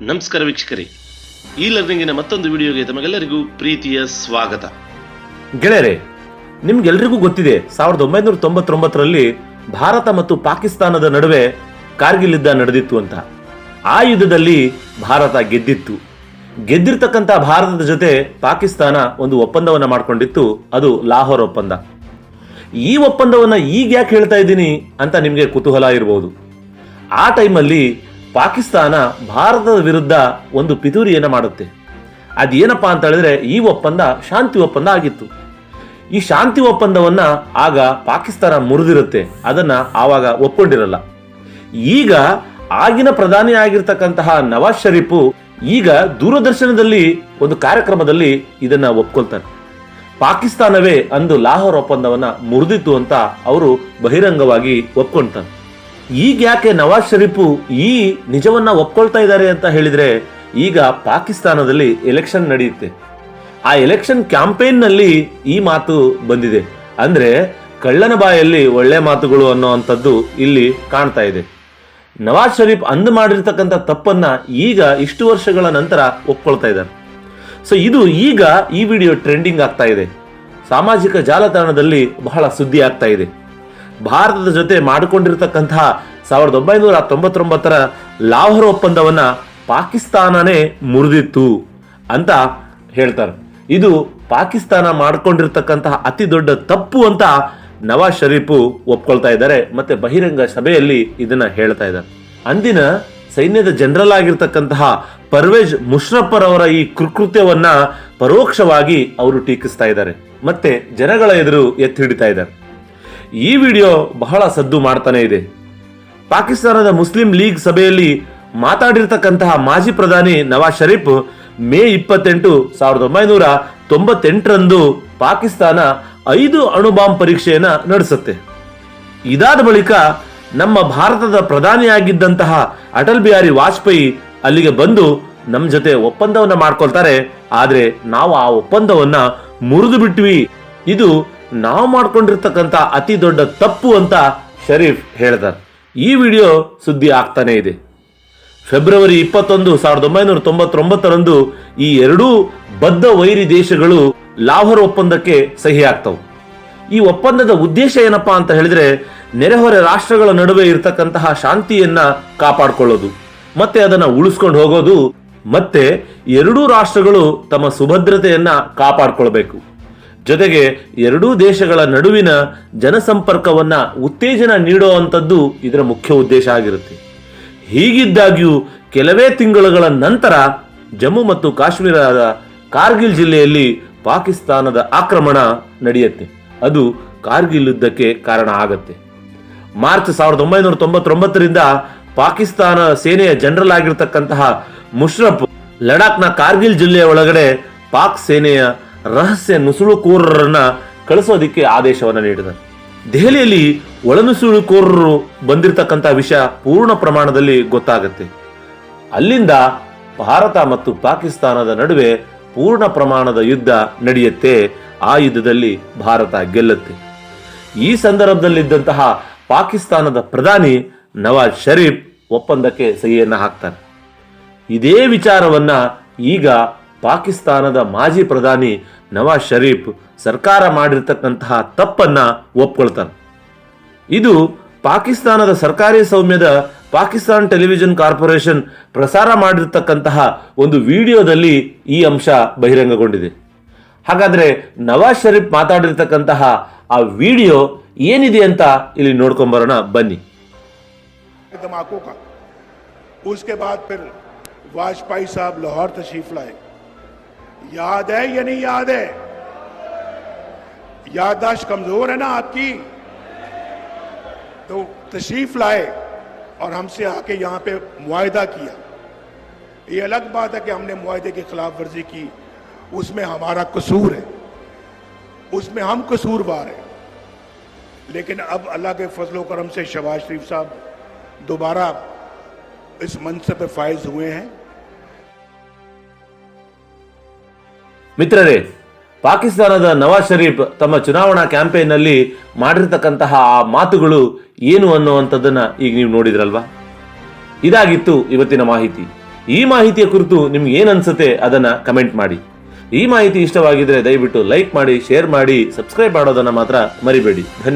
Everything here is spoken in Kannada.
ನಮಸ್ಕಾರ ವೀಕ್ಷಕರೇ. ಈ ಲರ್ನಿಂಗಿನ ಮತ್ತೊಂದು ವಿಡಿಯೋಗೆ ತಮಗೆಲ್ಲರಿಗೂ ಪ್ರೀತಿಯ ಸ್ವಾಗತ. ಗೆಳೆಯರೆ, ನಿಮ್ಗೆಲ್ರಿಗೂ ಗೊತ್ತಿದೆ, ಸಾವಿರದ ಒಂಬೈನೂರ ತೊಂಬತ್ತೊಂಬತ್ತರಲ್ಲಿ ಭಾರತ ಮತ್ತು ಪಾಕಿಸ್ತಾನದ ನಡುವೆ ಕಾರ್ಗಿಲ್ ಯುದ್ಧ ನಡೆದಿತ್ತು ಅಂತ. ಆ ಯುದ್ಧದಲ್ಲಿ ಭಾರತ ಗೆದ್ದಿತ್ತು. ಗೆದ್ದಿರ್ತಕ್ಕಂಥ ಭಾರತದ ಜೊತೆ ಪಾಕಿಸ್ತಾನ ಒಂದು ಒಪ್ಪಂದವನ್ನ ಮಾಡಿಕೊಂಡಿತ್ತು, ಅದು ಲಾಹೋರ್ ಒಪ್ಪಂದ. ಈ ಒಪ್ಪಂದವನ್ನ ಈಗ ಯಾಕೆ ಹೇಳ್ತಾ ಇದ್ದೀನಿ ಅಂತ ನಿಮಗೆ ಕುತೂಹಲ ಇರಬಹುದು ಆ ಟೈಮಲ್ಲಿ ಪಾಕಿಸ್ತಾನ ಭಾರತದ ವಿರುದ್ಧ ಒಂದು ಪಿತೂರಿಯನ್ನು ಮಾಡುತ್ತೆ. ಅದೇನಪ್ಪಾ ಅಂತ ಹೇಳಿದ್ರೆ ಈ ಒಪ್ಪಂದ ಶಾಂತಿ ಒಪ್ಪಂದ ಆಗಿತ್ತು. ಈ ಶಾಂತಿ ಒಪ್ಪಂದವನ್ನ ಆಗ ಪಾಕಿಸ್ತಾನ ಮುರಿದಿರುತ್ತೆ. ಅದನ್ನ ಆವಾಗ ಒಪ್ಕೊಂಡಿರಲ್ಲ. ಈಗ ಆಗಿನ ಪ್ರಧಾನಿ ಆಗಿರ್ತಕ್ಕಂತಹ ನವಾಜ್ ಷರೀಫ್ ಈಗ ದೂರದರ್ಶನದಲ್ಲಿ ಒಂದು ಕಾರ್ಯಕ್ರಮದಲ್ಲಿ ಇದನ್ನ ಒಪ್ಕೊಳ್ತಾರೆ ಪಾಕಿಸ್ತಾನವೇ ಅಂದು ಲಾಹೋರ್ ಒಪ್ಪಂದವನ್ನ ಮುರಿದಿತ್ತು ಅಂತ ಅವರು ಬಹಿರಂಗವಾಗಿ ಒಪ್ಕೊಂತಾರೆ ಈಗ ಯಾಕೆ ನವಾಜ್ ಶರೀಫು ಈ ನಿಜವನ್ನ ಒಪ್ಕೊಳ್ತಾ ಇದ್ದಾರೆ ಅಂತ ಹೇಳಿದ್ರೆ ಈಗ ಪಾಕಿಸ್ತಾನದಲ್ಲಿ ಎಲೆಕ್ಷನ್ ನಡೆಯುತ್ತೆ. ಆ ಎಲೆಕ್ಷನ್ ಕ್ಯಾಂಪೇನ್ನಲ್ಲಿ ಈ ಮಾತು ಬಂದಿದೆ. ಅಂದ್ರೆ ಕಳ್ಳನ ಬಾಯಲ್ಲಿ ಒಳ್ಳೆ ಮಾತುಗಳು ಅನ್ನೋವಂಥದ್ದು ಇಲ್ಲಿ ಕಾಣ್ತಾ ಇದೆ. ನವಾಜ್ ಶರೀಫ್ ಅಂದು ಮಾಡಿರ್ತಕ್ಕಂಥ ತಪ್ಪನ್ನ ಈಗ ಇಷ್ಟು ವರ್ಷಗಳ ನಂತರ ಒಪ್ಕೊಳ್ತಾ ಇದ್ದಾರೆ. ಸೊ ಇದು ಈಗ ಈ ವಿಡಿಯೋ ಟ್ರೆಂಡಿಂಗ್ ಆಗ್ತಾ ಇದೆ. ಸಾಮಾಜಿಕ ಜಾಲತಾಣದಲ್ಲಿ ಬಹಳ ಸುದ್ದಿ ಆಗ್ತಾ ಇದೆ. ಭಾರತದ ಜೊತೆ ಮಾಡಿಕೊಂಡಿರತಕ್ಕಂತಹ ಸಾವಿರದ ಒಂಬೈನೂರ ತೊಂಬತ್ತೊಂಬತ್ತರ ಲಾಹೋರ್ ಒಪ್ಪಂದವನ್ನ ಪಾಕಿಸ್ತಾನನೇ ಮುರಿದಿತ್ತು ಅಂತ ಹೇಳ್ತಾರೆ. ಇದು ಪಾಕಿಸ್ತಾನ ಮಾಡಿಕೊಂಡಿರ್ತಕ್ಕಂತಹ ಅತಿ ದೊಡ್ಡ ತಪ್ಪು ಅಂತ ನವಾಜ್ ಷರೀಫು ಒಪ್ಕೊಳ್ತಾ ಇದ್ದಾರೆ ಮತ್ತೆ ಬಹಿರಂಗ ಸಭೆಯಲ್ಲಿ ಇದನ್ನ ಹೇಳ್ತಾ ಇದ್ದಾರೆ. ಅಂದಿನ ಸೈನ್ಯದ ಜನರಲ್ ಆಗಿರ್ತಕ್ಕಂತಹ ಪರ್ವೇಜ್ ಮುಷ್ರಫರ್ ಅವರ ಈ ಕೃಕೃತ್ಯವನ್ನ ಪರೋಕ್ಷವಾಗಿ ಅವರು ಟೀಕಿಸ್ತಾ ಇದ್ದಾರೆ. ಮತ್ತೆ ಜನಗಳ ಎದುರು ಎತ್ತಿ ಹಿಡಿತಾ ಇದ್ದಾರೆ. ಈ ವಿಡಿಯೋ ಬಹಳ ಸದ್ದು ಮಾಡ್ತಾನೆ ಇದೆ. ಪಾಕಿಸ್ತಾನದ ಮುಸ್ಲಿಂ ಲೀಗ್ ಸಭೆಯಲ್ಲಿ ಮಾತಾಡಿರ್ತಕ್ಕಂತಹ ಮಾಜಿ ಪ್ರಧಾನಿ ನವಾಜ್ ಷರೀಫ್ ಮೇ ಇಪ್ಪತ್ತೆಂಟು ಸಾವಿರದ ಒಂಬೈನೂರ ತೊಂಬತ್ತೆಂಟರಂದು ಪಾಕಿಸ್ತಾನ ಐದು ಅಣುಬಾಂಬ್ ಪರೀಕ್ಷೆಯನ್ನು ನಡೆಸುತ್ತೆ. ಇದಾದ ಬಳಿಕ ನಮ್ಮ ಭಾರತದ ಪ್ರಧಾನಿಯಾಗಿದ್ದಂತಹ ಅಟಲ್ ಬಿಹಾರಿ ವಾಜಪೇಯಿ ಅಲ್ಲಿಗೆ ಬಂದು ನಮ್ಮ ಜೊತೆ ಒಪ್ಪಂದವನ್ನ ಮಾಡ್ಕೊಳ್ತಾರೆ. ಆದರೆ ನಾವು ಆ ಒಪ್ಪಂದವನ್ನ ಮುರಿದು ಬಿಟ್ವಿ. ಇದು ನಾವು ಮಾಡ್ಕೊಂಡಿರ್ತಕ್ಕಂಥ ಅತಿ ದೊಡ್ಡ ತಪ್ಪು ಅಂತ ಶರೀಫ್ ಹೇಳ್ತಾರೆ ಈ ವಿಡಿಯೋ ಸುದ್ದಿ ಆಗ್ತಾನೆ ಇದೆ. ಫೆಬ್ರವರಿ ಇಪ್ಪತ್ತೊಂದು, ಸಾವಿರದ ಒಂಬೈನೂರ ತೊಂಬತ್ತೊಂಬತ್ತರಂದು ಈ ಎರಡೂ ಬದ್ಧ ವೈರಿ ದೇಶಗಳು ಲಾಹೋರ್ ಒಪ್ಪಂದಕ್ಕೆ ಸಹಿ ಆಗ್ತವೆ. ಈ ಒಪ್ಪಂದದ ಉದ್ದೇಶ ಏನಪ್ಪಾ ಅಂತ ಹೇಳಿದ್ರೆ, ನೆರೆಹೊರೆ ರಾಷ್ಟ್ರಗಳ ನಡುವೆ ಇರತಕ್ಕಂತಹ ಶಾಂತಿಯನ್ನ ಕಾಪಾಡಿಕೊಳ್ಳೋದು, ಮತ್ತೆ ಅದನ್ನ ಉಳಿಸ್ಕೊಂಡು ಹೋಗೋದು, ಮತ್ತೆ ಎರಡೂ ರಾಷ್ಟ್ರಗಳು ತಮ್ಮ ಸುಭದ್ರತೆಯನ್ನ ಕಾಪಾಡಿಕೊಳ್ಬೇಕು. ಜೊತೆಗೆ ಎರಡೂ ದೇಶಗಳ ನಡುವಿನ ಜನಸಂಪರ್ಕವನ್ನ ಉತ್ತೇಜನ ನೀಡುವಂಥದ್ದು ಇದರ ಮುಖ್ಯ ಉದ್ದೇಶ ಆಗಿರುತ್ತೆ. ಹೀಗಿದ್ದಾಗ್ಯೂ ಕೆಲವೇ ತಿಂಗಳುಗಳ ನಂತರ ಜಮ್ಮು ಮತ್ತು ಕಾಶ್ಮೀರದ ಕಾರ್ಗಿಲ್ ಜಿಲ್ಲೆಯಲ್ಲಿ ಪಾಕಿಸ್ತಾನದ ಆಕ್ರಮಣ ನಡೆಯುತ್ತೆ. ಅದು ಕಾರ್ಗಿಲ್ ಯುದ್ಧಕ್ಕೆ ಕಾರಣ ಆಗತ್ತೆ. ಮಾರ್ಚ್ ಸಾವಿರದ ಒಂಬೈನೂರ ತೊಂಬತ್ತೊಂಬತ್ತರಿಂದ ಪಾಕಿಸ್ತಾನ ಸೇನೆಯ ಜನರಲ್ ಆಗಿರ್ತಕ್ಕಂತಹ ಮುಷ್ರಫ್ ಲಡಾಖ್ನ ಕಾರ್ಗಿಲ್ ಜಿಲ್ಲೆಯ ಒಳಗಡೆ ಪಾಕ್ ಸೇನೆಯ ರಹಸ್ಯ ನುಸುಳುಕೋರರನ್ನ ಕಳಿಸೋದಿಕ್ಕೆ ಆದೇಶವನ್ನ ನೀಡಿದ. ದೆಹಲಿಯಲ್ಲಿ ಒಳನುಸುಳುಕೋರರು ಬಂದಿರತಕ್ಕಂಥ ವಿಷಯ ಪೂರ್ಣ ಪ್ರಮಾಣದಲ್ಲಿ ಗೊತ್ತಾಗುತ್ತೆ. ಅಲ್ಲಿಂದ ಭಾರತ ಮತ್ತು ಪಾಕಿಸ್ತಾನದ ನಡುವೆ ಪೂರ್ಣ ಪ್ರಮಾಣದ ಯುದ್ಧ ನಡೆಯುತ್ತೆ, ಆ ಯುದ್ಧದಲ್ಲಿ ಭಾರತ ಗೆಲ್ಲುತ್ತೆ. ಈ ಸಂದರ್ಭದಲ್ಲಿದ್ದಂತಹ ಪಾಕಿಸ್ತಾನದ ಪ್ರಧಾನಿ ನವಾಜ್ ಶರೀಫ್ ಒಪ್ಪಂದಕ್ಕೆ ಸಹಿಯನ್ನು ಹಾಕ್ತಾರೆ. ಇದೇ ವಿಚಾರವನ್ನ ಈಗ ಪಾಕಿಸ್ತಾನದ ಮಾಜಿ ಪ್ರಧಾನಿ ನವಾಜ್ ಶರೀಫ್ ಸರ್ಕಾರ ಮಾಡಿರ್ತಕ್ಕಂತಹ ತಪ್ಪನ್ನ ಒಪ್ಕೊಳ್ತಾರೆ ಇದು ಪಾಕಿಸ್ತಾನದ ಸರ್ಕಾರಿ ಸೌಮ್ಯದ ಪಾಕಿಸ್ತಾನ್ ಟೆಲಿವಿಷನ್ ಕಾರ್ಪೊರೇಷನ್ ಪ್ರಸಾರ ಮಾಡಿರ್ತಕ್ಕಂತಹ ಒಂದು ವಿಡಿಯೋದಲ್ಲಿ ಈ ಅಂಶ ಬಹಿರಂಗಗೊಂಡಿದೆ ಹಾಗಾದ್ರೆ ನವಾಜ್ ಶರೀಫ್ ಮಾತಾಡಿರ್ತಕ್ಕಂತಹ ಆ ವಿಡಿಯೋ ಏನಿದೆ ಅಂತ ಇಲ್ಲಿ ನೋಡ್ಕೊಂಬರೋಣ ಬನ್ನಿ धमाकों का उसके बाद फिर वाजपेयी साहब लाहौर तशरीफ लाए یاد ہے یا نہیں یاد ہے؟ یادداشت کمزور ہے نا آپ کی؟ تو تشریف لائے اور ہم سے آ کے یہاں پہ معاہدہ کیا۔ یہ الگ بات ہے کہ ہم نے معاہدے کی خلاف ورزی کی۔ اس میں ہمارا قصور ہے۔ اس میں ہم قصور بار ہیں۔ لیکن اب اللہ کے فضل و کرم سے شہباز شریف صاحب دوبارہ اس منصب پہ فائز ہوئے ہیں۔ ಮಿತ್ರರೇ, ಪಾಕಿಸ್ತಾನದ ನವಾಜ್ ಶರೀಫ್ ತಮ್ಮ ಚುನಾವಣಾ ಕ್ಯಾಂಪೇನ್ನಲ್ಲಿ ಮಾಡಿರ್ತಕ್ಕಂತಹ ಆ ಮಾತುಗಳು ಏನು ಅನ್ನುವಂಥದ್ದನ್ನ ಈಗ ನೀವು ನೋಡಿದ್ರಲ್ವಾ? ಇದಾಗಿತ್ತು ಇವತ್ತಿನ ಮಾಹಿತಿ. ಈ ಮಾಹಿತಿಯ ಕುರಿತು ನಿಮ್ಗೆ ಏನ್ ಅನ್ಸುತ್ತೆ ಅದನ್ನ ಕಮೆಂಟ್ ಮಾಡಿ. ಈ ಮಾಹಿತಿ ಇಷ್ಟವಾಗಿದ್ರೆ ದಯವಿಟ್ಟು ಲೈಕ್ ಮಾಡಿ, ಶೇರ್ ಮಾಡಿ, ಸಬ್ಸ್ಕ್ರೈಬ್ ಮಾಡೋದನ್ನ ಮಾತ್ರ ಮರಿಬೇಡಿ. ಧನ್ಯವಾದ.